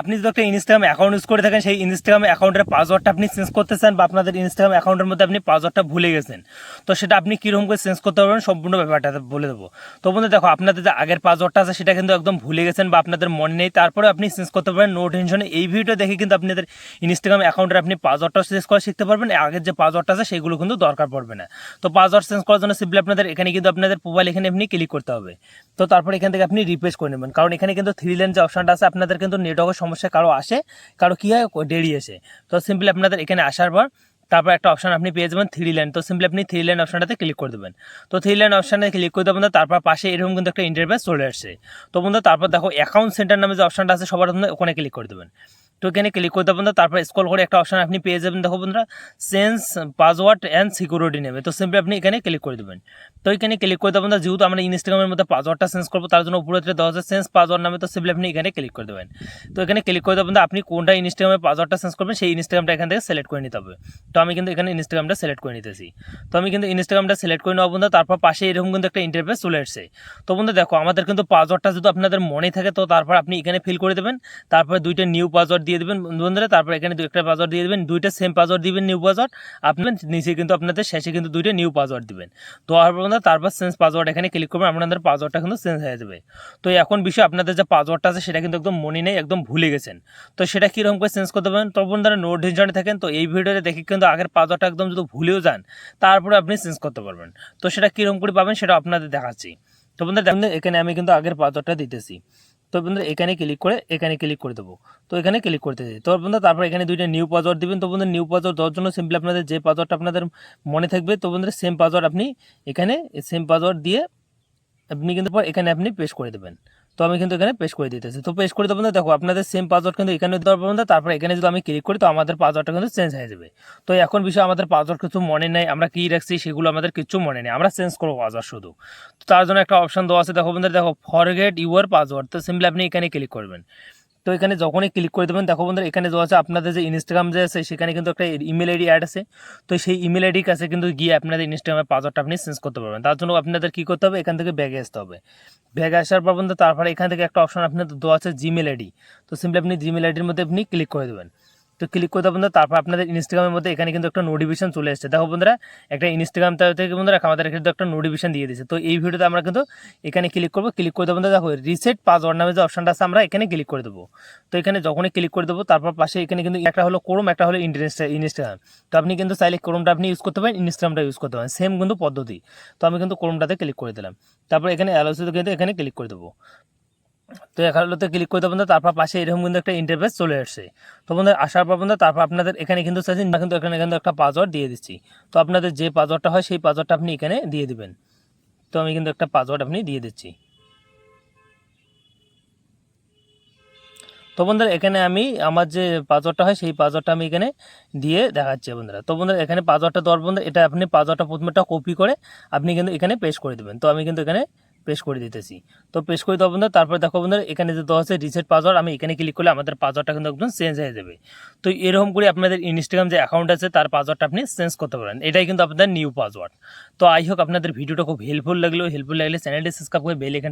আপনি যদি একটা ইনস্টাগ্রাম অ্যাকাউন্ট ইউজ করে থাকেন, সেই ইনস্টাগ্রাম অ্যাকাউন্টের পাসওয়ার্ডটা আপনি চেঞ্জ করতে চান বা আপনাদের ইনস্টাগ্রাম অ্যাকাউন্টের মধ্যে আপনি পাসওয়ার্ডটা ভুলে গেছেন, তো সেটা আপনি কীরকম করে চেঞ্জ করতে পারবেন সম্পূর্ণ ব্যাপারটা বলে দেবো। তো বন্ধু, দেখো, আপনাদের যে আগের পাসওয়ার্ডটা আছে, সেটা কিন্তু একদম ভুলে গেছেন বা আপনাদের মনে নেই, তারপরে আপনি চেঞ্জ করতে পারবেন। নো টেনশনে এই ভিডিও দেখে কিন্তু আপনাদের ইনস্টাগ্রাম অ্যাকাউন্টের আপনি পাসওয়ার্ডটা চেঞ্জ করা শিখতে পারবেন। আগের যে পাসওয়ার্ডটা আছে, সেগুলো কিন্তু দরকার পড়বে না। তো পাসওয়ার্ড চেঞ্জ করার জন্য সিম্পলি আপনাদের এখানে কিন্তু আপনাদের মোবাইল এখানে আপনি ক্লিক করতে হবে। তো তারপর এখান থেকে আপনি রিপ্লেস করে নেবেন। কারণ এখানে কিন্তু থ্রি লেন যে অপশনটা আছে, আপনাদের কিন্তু নেটওয়ার্কের সমস্যা কারও আসে, কারও কী হয়, দেরি এসে। তো সিম্পলি আপনাদের এখানে আসার পর তারপর একটা অপশন আপনি পেয়ে যাবেন থ্রি লাইন তো সিম্পলি আপনি থ্রি লাইন অপশনটাতে ক্লিক করে দেবেন। তো থ্রি লাইন অপশানে ক্লিক করে দেবেন তারপর পাশে এরকম কিন্তু একটা ইন্টারভেস চলে আসছে তো বন্ধু, তারপর দেখো অ্যাকাউন্ট সেন্টার নামে যে অপশনটা আছে, সবার ওখানে ক্লিক করে দেবেন। এখানে ক্লিক করে দেবেন তারপর স্কল করে একটা অপশন আপনি পেয়ে যাবেন। দেখো বন্ধুরা সেন্স পাসওয়ার্ড অ্যান্ড সিকিউরিটি নেবে। তো সিম্পলি আপনি এখানে ক্লিক করে দেবেন। তো এখানে ক্লিক করে দেবেন যেহেতু আমরা ইনস্টাগ্রামের মধ্যে পাসওয়ার্ডটা চেঞ্জ করব, তার জন্য উপরে দেওয়া হচ্ছে সেন্স পাসওয়ার্ড নামে, তো সিম্পলি আপনি এখানে ক্লিক করে দেবেন। তো এখানে ক্লিক করে দেবেন আপনি কোনটা ইনস্টাগ্রামের পাসওয়ার্ডটা চেঞ্জ করবেন, সেই ইনস্টাগ্রামটা এখান থেকে সিলেক্ট করে নিতে হবে। তো আমি কিন্তু এখানে ইনস্টাগ্রামটা সিলেক্ট করে নিতেছি। তো আমি কিন্তু ইনস্টাগ্রামটা সিলেক্ট করে নেওয়া বন্ধু তারপর পাশে এরকম কিন্তু একটা ইন্টারফেস চলে আসছে। তো বন্ধু দেখো, আমাদের কিন্তু পাসওয়ার্ডটা যদি আপনাদের মনে থাকে, তো তারপর আপনি এখানে ফিল করে দেবেন। তারপর দুইটা নিউ পাসওয়ার্ড দিয়ে দেবেন বন্ধুরা তারপর এখানে দু একটা পাসওয়ার্ড দিয়ে দেবেন, দুইটা সেম পাসওয়ার্ড দিবেন নিউ পাসওয়ার্ড আপনি নিচে কিন্তু আপনাদের শেষে কিন্তু দুইটা নিউ পাসওয়ার্ড দিবেন। তো বন্ধু তারপর চেঞ্জ পাসওয়ার্ড এখানে ক্লিক করবেন, আপনাদের পাসওয়ার্ডটা কিন্তু চেঞ্জ হয়ে যাবে। তো এখন বিষয়, আপনাদের যে পাসওয়ার্ডটা আছে, সেটা কিন্তু একদম মনে নেই, একদম ভুলে গেছেন। তো সেটা কীরকম করে চেঞ্জ করতে পারবেন তখন তারা নোট ডিজাইনে থাকেন, তো এই ভিডিওতে দেখে কিন্তু আগের পাসওয়ার্ডটা একদম যদি ভুলেও যান, তারপরে আপনি চেঞ্জ করতে পারবেন। তো সেটা কীরকম করে পাবেন, সেটা আপনাদের দেখাচ্ছি। তো বন্ধুরা এখানে আমি কিন্তু আগের পাসওয়ার্ডটা দিতেছি। তো বন্ধুরা এখানে ক্লিক করে, এখানে ক্লিক করে দেবো। তো এখানে ক্লিক করতে দিই তো বন্ধুরা তারপর এখানে দুইটা নিউ পাসওয়ার্ড দিবেন। তো বন্ধুরা নিউ পাসওয়ার্ড দেওয়ার জন্য সিম্পলি আপনাদের যে পাসওয়ার্ডটা আপনাদের মনে থাকবে, তো বন্ধুরা সেম পাসওয়ার্ড আপনি এখানে সেম পাসওয়ার্ড দিয়ে আপনি কিন্তু পর এখানে আপনি পেস্ট করে দেবেন। তো আমি কিন্তু এখানে পেস্ট করে দিতেছি। তো পেস্ট করে দেবো দেখো আপনাদের সেম পাসওয়ার্ড কিন্তু এখানে দেওয়ার পর্যন্ত তারপর এখানে যদি আমি ক্লিক করি, তো আমাদের পাসওয়ার্ডটা কিন্তু চেঞ্জ হয়ে যাবে। তো এখন বিষয় আমাদের পাসওয়ার্ড কিছু মনে নেই, আমরা কী রাখছি সেগুলো আমাদের কিছু মনে নেই, আমরা চেঞ্জ করব পাসওয়ার্ড শুধু। তো তার জন্য একটা অপশান দেওয়া আছে, দেখো বন্ধুরা, দেখো ফরগেট ইউর পাসওয়ার্ড তো সিম্পলি আপনি এখানে ক্লিক করবেন। তো এখানে যখনই ক্লিক করে দেবেন, দেখো বন্ধুরা, এখানে দেওয়া আছে আপনাদের যে ইনস্টাগ্রাম যে আছে, সেখানে কিন্তু একটা ইমেল আইডি অ্যাড আছে। তো সেই ইমেল আইডির কাছে কিন্তু গিয়ে আপনাদের ইনস্টাগ্রামের পাসওয়ার্ডটা আপনি চেঞ্জ করতে পারবেন। তার জন্য আপনাদের কী করতে হবে? এখান থেকে ব্যাগে আসতে হবে। ব্যাগে আসার পর বন্ধু তারপরে এখান থেকে একটা অপশন আপনাদের দেওয়া আছে জিমেল আইডি তো সিম্পলি আপনি জিমেল আইডির মধ্যে আপনি ক্লিক করে দেবেন। তো ক্লিক করতে বন্ধুরা, তারপর আপনাদের ইনস্টাগ্রামের মধ্যে এখানে কিন্তু একটা নোটিফিকেশন চলে এসেছে। দেখো বন্ধুরা, একটা ইনস্টাগ্রাম থেকে বন্ধুরা আমাদের কিন্তু একটা নোটিফিকেশন দিয়ে দিয়েছে। তো এই ভিডিওতে আমরা কিন্তু এখানে ক্লিক করব ক্লিক করতে বন্ধুরা, দেখো রিসেট পাসওয়ার্ড নামে যে অপশনটা আছে, আমরা এখানে ক্লিক করে দেবো। তো এখানে যখনই ক্লিক করে দেবো, তারপর পাশে এখানে কিন্তু একটা হলো ক্রোম একটা হলো ইনস্টাগ্রাম তো আপনি কিন্তু চাইলে ক্রোমটা আপনি ইউজ করতে পারেন ইনস্টাগ্রামটা ইউজ করতে পারেন। সেম কিন্তু পদ্ধতি। তো আমি কিন্তু ক্রোমটাতে ক্লিক করে দিলাম। তারপর এখানে অ্যালোসিতে কিন্তু এখানে ক্লিক করে দেবো। তো এখানেতে ক্লিক করতে বন্ধু তারপর পাশে এরকম কিন্তু একটা ইন্টারফেস চলে আসছে। তো বন্ধু আসার পর বন্ধু তারপর আপনাদের এখানে কিন্তু কিন্তু এখানে কিন্তু একটা পাসওয়ার্ড দিয়ে দিচ্ছি। তো আপনাদের যে পাসওয়ার্ডটা হয়, সেই পাসওয়ার্ডটা আপনি এখানে দিয়ে দিবেন। তো আমি কিন্তু একটা পাসওয়ার্ড আপনি দিয়ে দিচ্ছি। তো বন্ধুরা, এখানে আমি আমার যে পাসওয়ার্ডটা হয়, সেই পাসওয়ার্ডটা আমি এখানে দিয়ে দেখাচ্ছি বন্ধুরা। তো বন্ধুরা, এখানে পাসওয়ার্ডটা দেওয়ার বন্ধু এটা আপনি পাসওয়ার্ডটা প্রথমেটা কপি করে আপনি কিন্তু এখানে পেস্ট করে দেবেন। তো আমি কিন্তু এখানে পেস্ট করে দিতেছি। তো পেস্ট করে দেওয়া বন্ধুরা, তারপরে দেখো বন্ধুরা, এখানে যে দেওয়া আছে রিসেট পাসওয়ার্ড আমি এখানে ক্লিক করলে আমাদের পাসওয়ার্ডটা কিন্তু একদম চেঞ্জ হয়ে যাবে। তো এরকম করে আপনাদের ইনস্টাগ্রাম যে অ্যাকাউন্ট আছে, তার পাসওয়ার্ডটা আপনি চেঞ্জ করতে পারেন। এটাই কিন্তু আপনাদের নিউ পাসওয়ার্ড তো আই হোক আপনাদের ভিডিওটা খুব হেল্পফুল লাগল হেল্পফুল লাগলে চ্যানেলটি সাবস্ক্রাইব করে বেল এখানটা